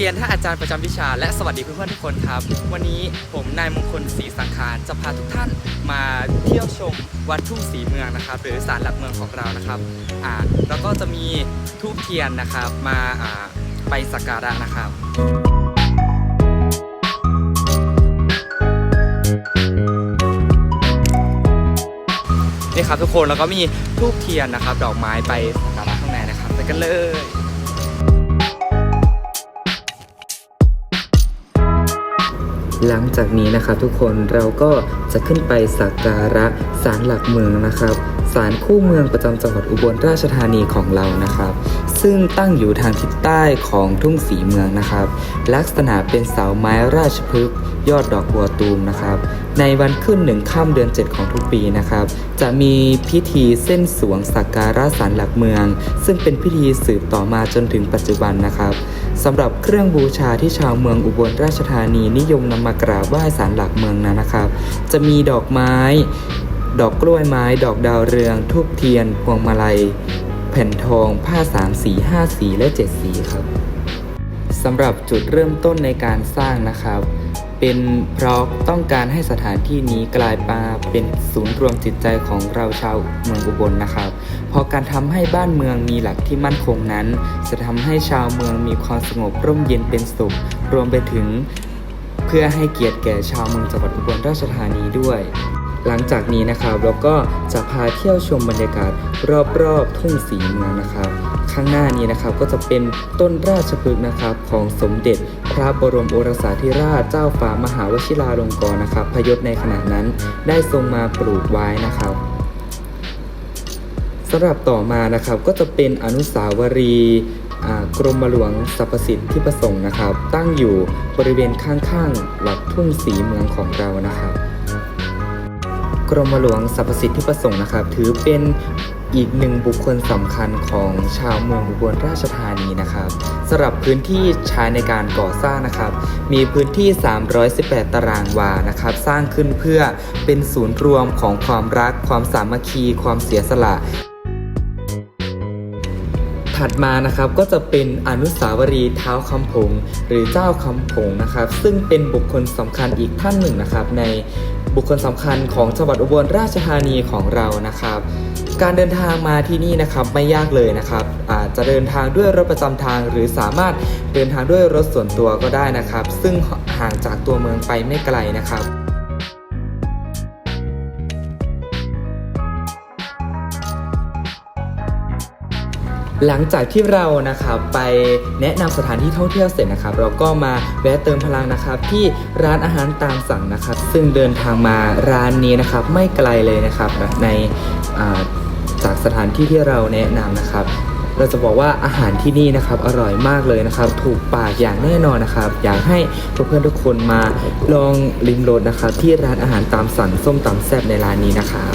รียนท่าอาจารย์ประจำวิชา และสวัสดีเพื่อนๆทุกคนครับ วันนี้ผมนายมงคลศรีสังขารจะพาทุกท่านมาเที่ยวชมวัดทุ่งศรีเมืองนะครับ หรือศาลหลักเมืองของเรานะครับอ่าแล้วก็จะมีทูบเทียนนะครับมาอ่าไปสักการะนะครับนี่ครับทุกคนแล้วก็มีทูบเทียนนะครับ ดอกไม้ไปสักการะข้างในนะครับไปกันเลย หลังจากนี้นะครับทุกคนเราก็จะขึ้นไปสักการะศาลหลักเมืองนะครับศาลคู่เมืองประจำจังหวัดอุบลราชธานีของเรานะครับ ซึ่งตั้งอยู่ทางทิศใต้ของทุ่งสีเมืองนะครับ ลักษณะเป็นเสาไม้ราชพฤกษ์ยอดดอกบัวตูมนะครับ ในวันขึ้นหนึ่งค่ำเดือน 7 ของทุกปีนะครับ จะมีพิธีเส้นสวงสักการะศาลหลักเมือง ซึ่งเป็นพิธีสืบต่อมาจนถึงปัจจุบันนะครับสำหรับเครื่องบูชาที่ชาวเมืองอุบลราชธานีนิยมนำมากราบไหว้ศาลหลักเมืองนั้นนะครับ จะมีดอกไม้ ดอกกล้วยไม้ ดอกดาวเรือง ทูบเทียน พวงมาลัย แผ่นทองผ้าสามสีห้าสี และเจ็ดสีครับสำหรับจุดเริ่มต้นในการสร้างนะครับ เป็นเพราะต้องการให้สถานที่นี้กลายมาเป็นศูนย์รวมจิตใจของเราชาวเมืองอุบลนะครับ เพราะการทำให้บ้านเมืองมีหลักที่มั่นคงนั้น จะทำให้ชาวเมืองมีความสงบร่มเย็นเป็นสุข รวมไปถึง เพื่อให้เกียรติแก่ชาวเมืองจังหวัดอุบลราชธานีด้วย หลังจากนี้นะครับเราก็จะพาเที่ยวชมบรรยากาศรอบๆทุ่งสีเมืองนะครับ ข้างหน้านี้นะครับก็จะเป็นต้นราชพฤกษ์นะครับของสมเด็จพระบรมโอรสาธิราชเจ้าฟ้ามหาวชิราลงกรณ์นะครับพยศในขณะนั้นได้ทรงมาปลูกไว้นะครับสำหรับต่อมานะครับก็จะเป็นอนุสาวรีย์กรมหลวงสรรพสิทธิประสงค์นะครับ ตั้งอยู่บริเวณข้างๆวัดทุ่งสีเมืองของเรานะครับ กรมหลวงสรรพสิทธิประสงค์นะครับ ถือเป็นอีกหนึ่งบุคคลสำคัญของชาวเมืองอุบลราชธานีนะครับสำหรับพื้นที่ใช้ในการก่อสร้างนะครับ มีพื้นที่ 318 ตารางวานะครับ สร้างขึ้นเพื่อเป็นศูนย์รวมของความรัก ความสามัคคี ความเสียสละ ถัดมานะครับก็จะเป็นอนุสาวรีย์เท้าคำผง หรือเจ้าคำผงนะครับ ซึ่งเป็นบุคคลสำคัญอีกท่านหนึ่งนะครับ ในบุคคลสำคัญของจังหวัดอุบลราชธานีของเรานะครับ การเดินทางมาที่นี่นะครับไม่ยากเลยนะครับอาจจะเดินทางด้วยรถประจำทาง หรือสามารถเดินทางด้วยรถส่วนตัวก็ได้นะครับ ซึ่งห่างจากตัวเมืองไปไม่ไกลนะครับ หลังจากที่เรานะครับไปแนะนำสถานที่ท่องเที่ยวเสร็จนะครับ เราก็มาแวะเติมพลังนะครับที่ร้านอาหารตามสั่งนะครับ ซึ่งเดินทางมาร้านนี้นะครับ ไม่ไกลเลยนะครับในจากสถานที่ที่เราแนะนำนะครับ เราจะบอกว่าอาหารที่นี่นะครับอร่อยมากเลยนะครับ ถูกปากอย่างแน่นอนนะครับ อยากให้เพื่อนๆทุกคนมาลองลิ้มรสนะครับ ที่ร้านอาหารตามสั่งส้มตำแซ่บในร้านนี้นะครับ